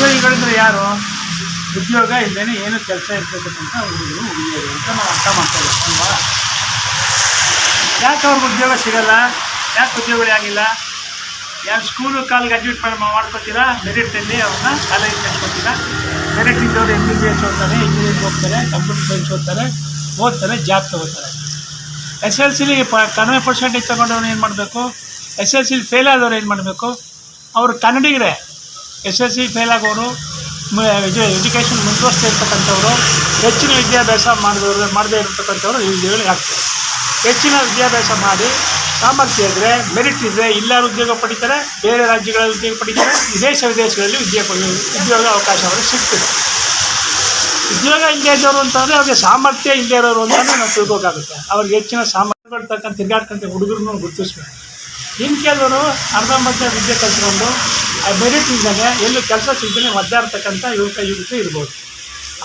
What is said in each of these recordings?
ಉದ್ಯೋಗಿಗಳಂದ್ರೆ ಯಾರು? ಉದ್ಯೋಗ ಇಲ್ಲದೇ ಏನು ಕೆಲಸ ಇರ್ತಕ್ಕಂಥ ಹುಡುಗರು, ಹುಡುಗಿಯರು ಅಂತ ನಾವು ಅರ್ಥ ಮಾಡ್ತೇವೆ ಅಲ್ವಾ? ಯಾಕೆ ಅವ್ರಿಗೆ ಉದ್ಯೋಗ ಸಿಗಲ್ಲ? ಯಾಕೆ ಉದ್ಯೋಗಗಳು ಆಗಿಲ್ಲ? ಯಾರು ಸ್ಕೂಲು ಕಾಲಿಗೆ ಅಡ್ಮಿಟ್ ಮಾಡಿ, ಮಾಡ್ಕೊತೀರಾ? ಮೆರಿಟಲ್ಲಿ ಅವ್ರನ್ನ ಕಾಲೇಜ್ ಕಟ್ಕೊತೀರಾ? ಮೆರಿಟ್ ಇದ್ದವ್ರು ಎಂ ಬಿ ಬಿ ಎಸ್ ಓದ್ತಾರೆ ಇಂಜಿನಿಯರಿಂಗ್ ಹೋಗ್ತಾರೆ ಕಂಪ್ಯೂಟರ್ ಸೈನ್ಸ್ ಓದ್ತಾರೆ ಓದ್ತಾರೆ ಜಾಬ್ ತಗೋತಾರೆ. ಎಸ್ ಎಲ್ ಸಿಲಿ ಪ, ಕಡಿಮೆ ಪರ್ಸೆಂಟೇಜ್ ತೊಗೊಂಡವ್ರು ಏನು ಮಾಡಬೇಕು? ಎಸ್ ಎಲ್ ಸಿಲಿ ಫೇಲ್ ಆದವ್ರು ಏನು ಮಾಡಬೇಕು? ಅವರು ಕನ್ನಡಿಗರೇ. ಎಸ್ ಎಸ್ ಸಿ ಫೇಲ್ ಆಗೋರು ಇದು ಎಜುಕೇಷನ್ ಮುಂದುವರಿಸ್ತಾ ಇರ್ತಕ್ಕಂಥವ್ರು ಹೆಚ್ಚಿನ ವಿದ್ಯಾಭ್ಯಾಸ ಮಾಡಿದವರು, ಮಾಡದೇ ಇರತಕ್ಕಂಥವ್ರು ಉದ್ಯೋಗಗಳಿಗೆ ಆಗ್ತಾರೆ. ಹೆಚ್ಚಿನ ವಿದ್ಯಾಭ್ಯಾಸ ಮಾಡಿ ಸಾಮರ್ಥ್ಯ ಇದ್ದರೆ ಮೆರಿಟ್ ಇದ್ದರೆ ಇಲ್ಲಾರು ಉದ್ಯೋಗ ಪಡಿತಾರೆ, ಬೇರೆ ರಾಜ್ಯಗಳಲ್ಲಿ ಉದ್ಯೋಗ ಪಡಿತಾರೆ ವಿದೇಶ ವಿದೇಶಗಳಲ್ಲಿ ಉದ್ಯೋಗ ಉದ್ಯೋಗ ಅವಕಾಶ ಅವರಿಗೆ ಸಿಗ್ತದೆ. ಉದ್ಯೋಗ ಇಲ್ಲದೆ ಇದ್ದವರು ಅಂತಂದರೆ ಅವ್ರಿಗೆ ಸಾಮರ್ಥ್ಯ ಇಲ್ಲದೆ ಇರೋರು ಅಂತಲೇ ನಾವು ತಿಳ್ಕೊಬೇಕಾಗುತ್ತೆ ಅವ್ರಿಗೆ ಹೆಚ್ಚಿನ ಸಾಮರ್ಥ್ಯಗಳು ತಕ್ಕಂಥ ತಿರ್ಗಾಡ್ಕೊಂತ ಹುಡುಗರನ್ನು ಗುರುತಿಸ್ಬೇಕು. ಇನ್ನು ಕೆಲವರು ಅರ್ಧಂಬರ್ಧ ವಿದ್ಯೆ ಕಲ್ತ್ಕೊಂಡು ಆ ಮೆರಿಟ್ ಇದ್ದಾಗ ಎಲ್ಲೂ ಕೆಲಸ ಸಿಗ್ದೇ ಒದ್ದಾಡ್ತಕ್ಕಂಥ ಯುವಕ, ಯುವತಿ ಇರ್ಬೋದು.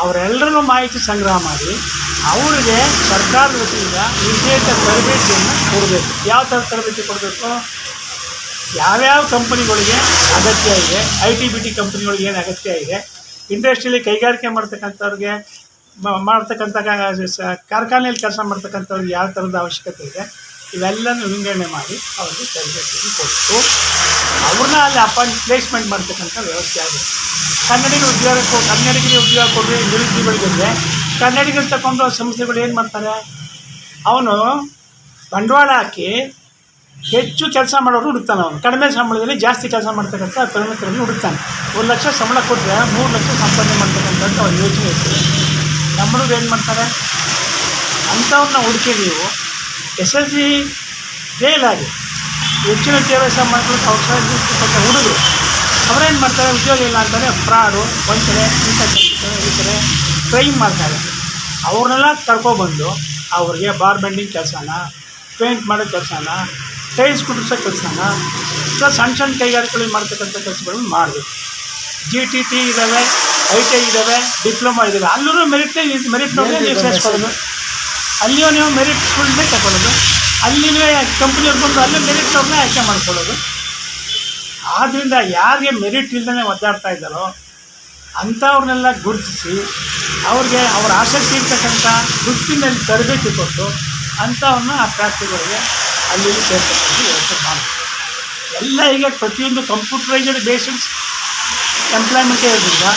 ಅವರೆಲ್ಲರೂ ಮಾಹಿತಿ ಸಂಗ್ರಹ ಮಾಡಿ, ಅವರಿಗೆ ಸರ್ಕಾರದ ವತಿಯಿಂದ ವಿಶೇಷ ತರಬೇತಿಯನ್ನು ಕೊಡಬೇಕು. ಯಾವ ಥರ ತರಬೇತಿ ಕೊಡಬೇಕು? ಯಾವ್ಯಾವ ಕಂಪನಿಗಳಿಗೆ ಅಗತ್ಯ ಇದೆ? ಐ ಟಿ ಬಿ ಟಿ ಕಂಪ್ನಿಗಳಿಗೆ ಏನು ಅಗತ್ಯ ಇದೆ? ಇಂಡಸ್ಟ್ರಿಯಲ್ಲಿ ಕೈಗಾರಿಕೆ ಮಾಡ್ತಕ್ಕಂಥವ್ರಿಗೆ ಮಾಡ್ತಕ್ಕಂಥ ಕಾರ್ಖಾನೆಯಲ್ಲಿ ಕೆಲಸ ಮಾಡ್ತಕ್ಕಂಥವ್ರಿಗೆ ಯಾವ ಥರದ ಅವಶ್ಯಕತೆ ಇದೆ? ಇವೆಲ್ಲನೂ ವಿಂಗಡಣೆ ಮಾಡಿ ಅವರಿಗೆ ತರಬೇತಿ ಕೊಟ್ಟು ಅವ್ರನ್ನ ಅಲ್ಲಿ ಅಪಾಯಿಂಟ್ ಪ್ಲೇಸ್ಮೆಂಟ್ ಮಾಡ್ತಕ್ಕಂಥ ವ್ಯವಸ್ಥೆ ಆಗಿದೆ. ಕನ್ನಡಿಗರು ಉದ್ಯೋಗ ಕನ್ನಡಿಗರಿಗೆ ಉದ್ಯೋಗ ಕೊಡಿ ನಿರುದ್ಯೋಗಿಗಳಿಗೆ ಕನ್ನಡಿಗರು ತಗೊಂಡು ಸಂಸ್ಥೆಗಳು ಏನು ಮಾಡ್ತಾರೆ? ಅವನು ಬಂಡವಾಳ ಹಾಕಿ ಹೆಚ್ಚು ಕೆಲಸ ಮಾಡೋರು ಹುಡುಕ್ತಾನೆ ಅವನು. ಕಡಿಮೆ ಸಂಬಳದಲ್ಲಿ ಜಾಸ್ತಿ ಕೆಲಸ ಮಾಡ್ತಕ್ಕಂಥ ಪರಿಣಿತರನ್ನು ಹುಡುಕ್ತಾನೆ. ಒಂದು ಲಕ್ಷ ಸಂಬಳ ಕೊಟ್ಟರೆ ಮೂರು ಲಕ್ಷ ಸಂಪಾದನೆ ಮಾಡ್ತಕ್ಕಂಥದ್ದು ಅವ್ರ ಯೋಚನೆ ಇರ್ತದೆ. ನಮ್ಮ ಹುಡುಗರು ಏನು ಮಾಡ್ತಾರೆ? ಅಂಥವ್ರನ್ನ ಹುಡುಕಿ ನೀವು ಎಸ್ ಎಲ್ ಸಿ ಫೇಲ್ ಆಗಿ ಹೆಚ್ಚಿನ ವಿದ್ಯಾಭ್ಯಾಸ ಮಾಡ್ಕೊಳ್ಳೋಕೆ ಅವಕಾಶ ಇರ್ತಕ್ಕಂಥ ಹುಡುಗರು. ಅವರೇನು ಮಾಡ್ತಾರೆ? ಉದ್ಯೋಗ ಇಲ್ಲ ಅಂತಾರೆ ಫ್ರಾಡು ವಂಚನೆ ಇಂಥ ಈ ಟ್ರೈನ್ ಕ್ರೈಮ್ ಮಾಡ್ತಾರೆ ಅವ್ರನ್ನೆಲ್ಲ ಕರ್ಕೊಬಂದು ಅವ್ರಿಗೆ ಬಾರ್ ಬೆಂಡಿಂಗ್ ಕೆಲಸನ ಪೇಂಟ್ ಮಾಡೋ ಕೆಲಸನ ಟೈಲ್ಸ್ ಕುಡಿಸೋ ಕೆಲಸನ ಅಥವಾ ಸಣ್ಣ ಸಣ್ಣ ಕೈಗಾರಿಕೆಗಳು ಮಾಡ್ತಕ್ಕಂಥ ಕೆಲಸಗಳನ್ನು ಮಾಡಬೇಕು. ಜಿ ಟಿ ಟಿ ಇದ್ದಾವೆ ಐ ಟಿ ಐ ಇದ್ದಾವೆ ಡಿಪ್ಲೊಮಾ ಇದ್ದಾವೆ. ಅಲ್ಲೂ ಮೆರಿಟ್ ಮೆರಿಟ್ ನೋಡಿ ನೀವು ಸೇರಿಸ್ಕೊಳ್ಳೋದು. ಅಲ್ಲಿಯೂ ನೀವು ಮೆರಿಟ್ ಸ್ಟೂಡೆಂಟ್ನೇ ತಗೊಳ್ಳೋದು. ಅಲ್ಲಿನೇ ಕಂಪ್ನಿಯವ್ರು ಬಂದು ಅಲ್ಲಿ ಮೆರಿಟ್ ಅವ್ರನ್ನೇ ಆಯ್ಕೆ ಮಾಡ್ಕೊಳ್ಳೋದು. ಆದ್ದರಿಂದ ಯಾರಿಗೆ ಮೆರಿಟ್ ಇಲ್ಲದೇ ಒದ್ದಾಡ್ತಾ ಇದ್ದಾರೋ, ಅಂಥವ್ರನ್ನೆಲ್ಲ ಗುರುತಿಸಿ, ಅವ್ರಿಗೆ ಅವ್ರ ಆಸಕ್ತಿ ಇರ್ತಕ್ಕಂಥ ಗುರುತಿನಲ್ಲಿ ತರಬೇತಿ ಕೊಟ್ಟು ಅಂಥವ್ರನ್ನ ಆ ಫ್ಯಾಕ್ಟ್ರಿಗಳಿಗೆ ಅಲ್ಲಿ ಸೇರ್ತಕ್ಕಂಥ ವ್ಯವಸ್ಥೆ ಮಾಡ್ತಾರೆ ಎಲ್ಲ ಈಗ ಪ್ರತಿಯೊಂದು ಕಂಪ್ಯೂಟರೈಸ್ಡ್ ಬೇಸಿಕ್ಸ್ ಎಂಪ್ಲಾಯ್ಮೆಂಟೇ ಇರೋದ್ರಿಂದ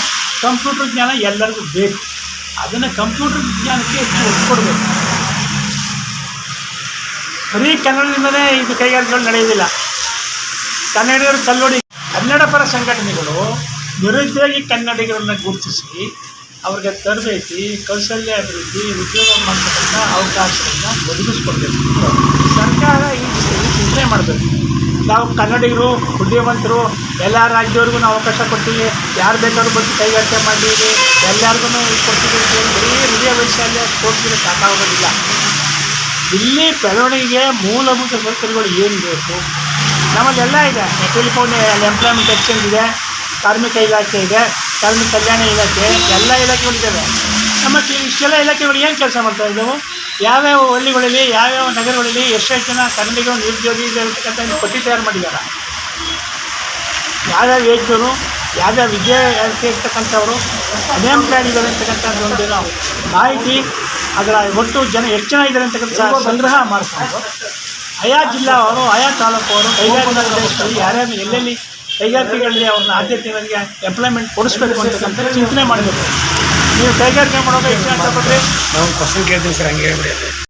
ಕಂಪ್ಯೂಟರ್ ಜ್ಞಾನ ಎಲ್ಲರಿಗೂ ಬೇಕು. ಅದನ್ನು ಕಂಪ್ಯೂಟರ್ ವಿಜ್ಞಾನಕ್ಕೆ ಹೆಚ್ಚು ಒತ್ತು ಕೊಡಬೇಕು. ಬರೀ ಕನ್ನಡದಿಂದಲೇ ಇದು ಕೈಗಾರಿಕೆಗಳು ನಡೆಯೋದಿಲ್ಲ ಕನ್ನಡಿಗರು ಕಲ್ಲೊಡಿ, ಕನ್ನಡ ಪರ ಸಂಘಟನೆಗಳು ನಿರುದ್ಯೋಗಿ ಕನ್ನಡಿಗರನ್ನು ಗುರುತಿಸಿ ಅವ್ರಿಗೆ ತರಬೇತಿ, ಕೌಶಲ್ಯ ಅಭಿವೃದ್ಧಿ, ಉದ್ಯೋಗ ಮಾಡ್ತಕ್ಕಂಥ ಅವಕಾಶವನ್ನು ಒದಗಿಸ್ಕೊಡ್ಬೇಕು. ಸರ್ಕಾರ ಈ ಚಿಂತನೆ ಮಾಡಬೇಕು. ನಾವು ಕನ್ನಡಿಗರು, ಬುದ್ಧಿವಂತರು, ಎಲ್ಲ ರಾಜ್ಯದವ್ರಿಗೂ ನಾವು ಅವಕಾಶ ಕೊಡ್ತೀವಿ. ಯಾರು ಬೇಕಾದ್ರೂ ಬಂದು ಕೈಗಾರಿಕೆ ಮಾಡಿದ್ದೀವಿ ಎಲ್ಲರಿಗೂ ಕೊಡ್ತೀವಿ ಬರೀ ಹೃದಯ ವೈಶಾಲ್ಯ ಕೊಡ್ತೀವಿ ಸಾಕಾಗೋದಿಲ್ಲ. ಇಲ್ಲಿ ಬೆಳವಣಿಗೆಗೆ ಮೂಲಭೂತ ಸೌಕರ್ಯಗಳು ಏನು ಬೇಕು? ನಮ್ಮಲ್ಲೆಲ್ಲ ಇದೆ. ಟೆಲಿಫೋನ್ ಎಂಪ್ಲಾಯ್ಮೆಂಟ್ ಎಕ್ಸ್ಚೇಂಜ್ ಇದೆ, ಕಾರ್ಮಿಕ ಇಲಾಖೆ ಇದೆ, ಕಾರ್ಮಿಕ ಕಲ್ಯಾಣ ಇಲಾಖೆ, ಎಲ್ಲ ಇಲಾಖೆಗಳಿದ್ದಾವೆ ನಮ್ಮ ಇಷ್ಟೆಲ್ಲ ಇಲಾಖೆಗಳು ಏನು ಕೆಲಸ ಮಾಡ್ತಾ ಇದ್ದವು? ಯಾವ್ಯಾವ ಹಳ್ಳಿಗಳಲ್ಲಿ, ಯಾವ್ಯಾವ ನಗರಗಳಲ್ಲಿ ಎಷ್ಟೆಷ್ಟು ಜನ ಕನ್ನಡಿಗರು, ನಿರುದ್ಯೋಗಿ ಇರ್ತಕ್ಕಂಥ ಒಂದು ಪಟ್ಟಿ ತಯಾರು ಮಾಡಿದ್ದಾರೆ. ಯಾವ್ಯಾವ ಏಜ್ನವರು ಯಾವ್ಯಾವ ವಿದ್ಯಾರ್ಥಿ ಇರ್ತಕ್ಕಂಥವ್ರು ಅನ್ಎಂಪ್ಲಾಯ್ಡ್ ಇದ್ದಾರೆ ಅಂತಕ್ಕಂಥ ಒಂದು ನಾವು ಮಾಹಿತಿ ಅದರ ಒಟ್ಟು ಜನ ಎಷ್ಟು ಜನ ಇದ್ದಾರೆ ಅಂತಕ್ಕಂಥ ಸಂಗ್ರಹ ಮಾಡಿಕೊಂಡು ಆಯಾ ಜಿಲ್ಲಾ ಅವರು ಆಯಾ ತಾಲೂಕು ಅವರು, ಕೈಗಾರಿಕಾ ಪ್ರದೇಶದಲ್ಲಿ ಯಾರ್ಯಾರು ಎಲ್ಲೆಲ್ಲಿ ಕೈಗಾರಿಕೆಗಳಲ್ಲಿ ಅವ್ರನ್ನ ಆದ್ಯತೆಗಳಿಗೆ ಎಂಪ್ಲಾಯ್ಮೆಂಟ್ ಕೊಡಿಸ್ಬೇಕು ಅಂತಕ್ಕಂಥ ಚಿಂತನೆ ಮಾಡಬೇಕು. ನೀವು ಕೈಗಾರಿಕೆ ಮಾಡೋದು ಎಷ್ಟು ಅಂತ ನಾವು ಕ್ವಶನ್ ಕೇಳ್ತೀವಿ ಸರ್, ಹಂಗೆ ಹೇಳ್ಬಿಡಿ.